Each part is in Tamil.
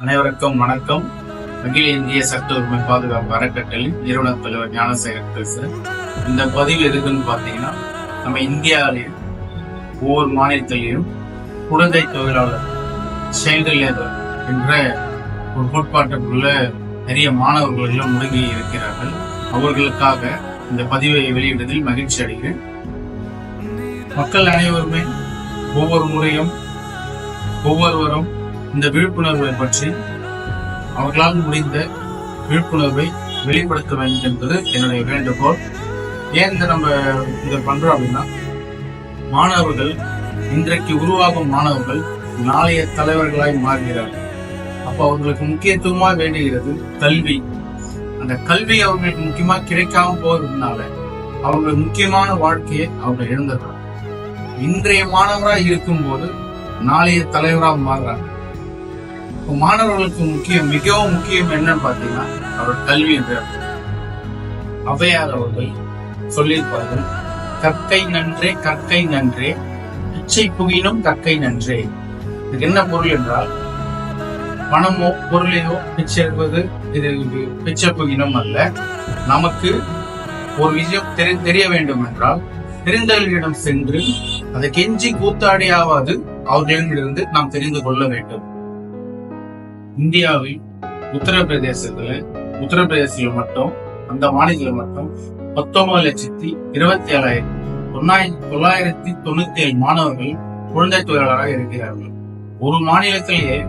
அனைவருக்கும் வணக்கம். அகில இந்திய சட்ட உரிமை பாதுகாப்பு அறக்கட்டளின் நிறுவன தலைவர் ஞானசேகர் பேசுறேன். இந்த பதிவு எதுக்குன்னு பார்த்தீங்கன்னா நம்ம இந்தியாவிலேயும் ஒவ்வொரு மாநிலத்திலையும் குழந்தை தொழிலாளர் சைல்டு லேபர் என்ற ஒரு கோட்பாட்டுக்குள்ள நிறைய மாணவர்கள் முடங்கி இருக்கிறார்கள். அவர்களுக்காக இந்த பதிவை வெளியிடுவதில் மகிழ்ச்சி அடைகிறேன். மக்கள் அனைவருமே ஒவ்வொரு முறையும் ஒவ்வொருவரும் இந்த விழிப்புணர்வை பற்றி அவர்களால் முடிந்த விழிப்புணர்வை வெளிப்படுத்த வேண்டும் என்பது என்னுடைய வேண்டுகோள். ஏன் இந்த நம்ம இதை பண்றோம் அப்படின்னா மாணவர்கள் இன்றைக்கு உருவாகும் மாணவர்கள் நாளைய தலைவர்களாய் மாறுகிறார்கள். அப்ப அவர்களுக்கு முக்கியத்துவமா வேண்டுகிறது கல்வி. அந்த கல்வி அவர்களுக்கு முக்கியமா கிடைக்காம போறதுனால அவர்கள் முக்கியமான வாழ்க்கையை அவங்க இழந்துடுறாங்க. இன்றைய மாணவராக இருக்கும்போது நாளைய தலைவராக மாறுறாங்க. இப்போ மாணவர்களுக்கு முக்கியம் மிகவும் முக்கியம் என்னன்னு பார்த்தீங்கன்னா அவர் கல்வி என்று அவையார் அவர்கள் சொல்லியிருப்பார்கள் கற்கை நன்றே கற்கை நன்றே பிச்சை புகினும் கற்கை நன்றே. இதுக்கு என்ன பொருள் என்றால் பணமோ பொருளையோ பிச்சை எடுப்பது இது இது பிச்சை புகினும் அல்ல. நமக்கு ஒரு விஷயம் தெரி தெரிய வேண்டும் என்றால் தெரிந்தவர்களிடம் சென்று அதை கெஞ்சி கூத்தாடியாவது அவர்களிடமிருந்து நாம் தெரிந்து கொள்ள வேண்டும். இந்தியாவில் உத்தரப்பிரதேசத்துல உத்தரப்பிரதேசத்துல மட்டும் அந்த மாநிலத்தில் மட்டும் பத்தொன்பது லட்சத்தி இருபத்தி ஏழாயிரத்தி தொள்ளாயிரத்தி தொள்ளாயிரத்தி தொண்ணூத்தி ஏழு மாணவர்கள் குழந்தை தொழிலாளராக இருக்கிறார்கள். ஒரு மாநிலத்திலேயே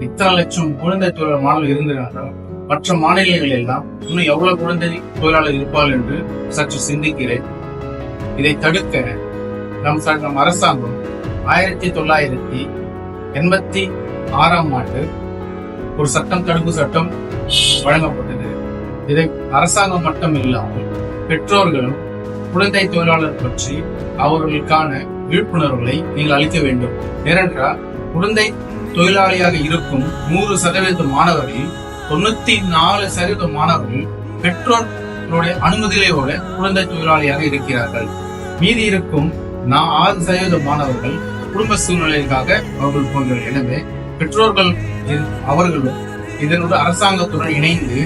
இத்தனை லட்சம் குழந்தை தொழிலாளர் மாணவர்கள் இருந்தார்கள் மற்ற மாநிலங்கள் எல்லாம் இன்னும் எவ்வளவு குழந்தை தொழிலாளர் இருப்பார்கள் என்று சற்று சிந்திக்கிறேன். இதை தடுக்க நம் நம் அரசாங்கம் ஆயிரத்தி தொள்ளாயிரத்தி எண்பத்தி ஆறாம் ஆண்டு ஒரு சட்டம் தடுப்பு சட்டம் வழங்கப்பட்டது. இதை அரசாங்கம் மட்டும் இல்லாமல் பெற்றோர்களும் குழந்தை தொழிலாளர் பற்றி அவர்களுக்கான விழிப்புணர்வுகளை நீங்கள் அளிக்க வேண்டும். ஏனென்றால் குழந்தை தொழிலாளியாக இருக்கும் நூறு சதவீத மாணவர்களில் தொண்ணூத்தி நாலு சதவீத மாணவர்கள் பெற்றோர்களுடைய அனுமதியிலேயோட குழந்தை தொழிலாளியாக இருக்கிறார்கள். மீதி இருக்கும் நான் ஆறு சதவீத மாணவர்கள் குடும்ப சூழ்நிலைக்காக அவர்கள் போகிறார்கள் எனவே பெற்றோர்கள் அவர்களும் இதனுடைய அரசாங்கத்துடன் இணைந்து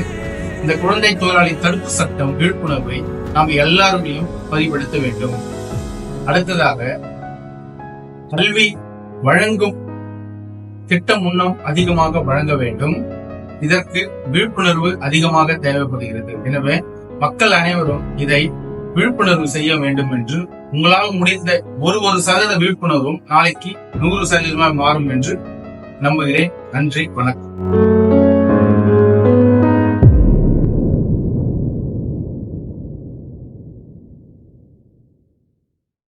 இந்த குழந்தை தொழிலாளி தடுப்பு சட்டம் விழிப்புணர்வை நாம் எல்லாருடையும் பதிவுபடுத்த வேண்டும். அடுத்ததாக கல்வி வழங்கும் திட்டம் முன்னம் அதிகமாக வழங்க வேண்டும். இதற்கு விழிப்புணர்வு அதிகமாக தேவைப்படுகிறது. எனவே மக்கள் அனைவரும் இதை விழிப்புணர்வு செய்ய வேண்டும் என்று உங்களால் முடிந்த ஒரு ஒரு சதவீத விழிப்புணர்வும் நாளைக்கு நூறு சதவீதமாக மாறும் என்று நம்புகிறேன். நன்றி வணக்கம்.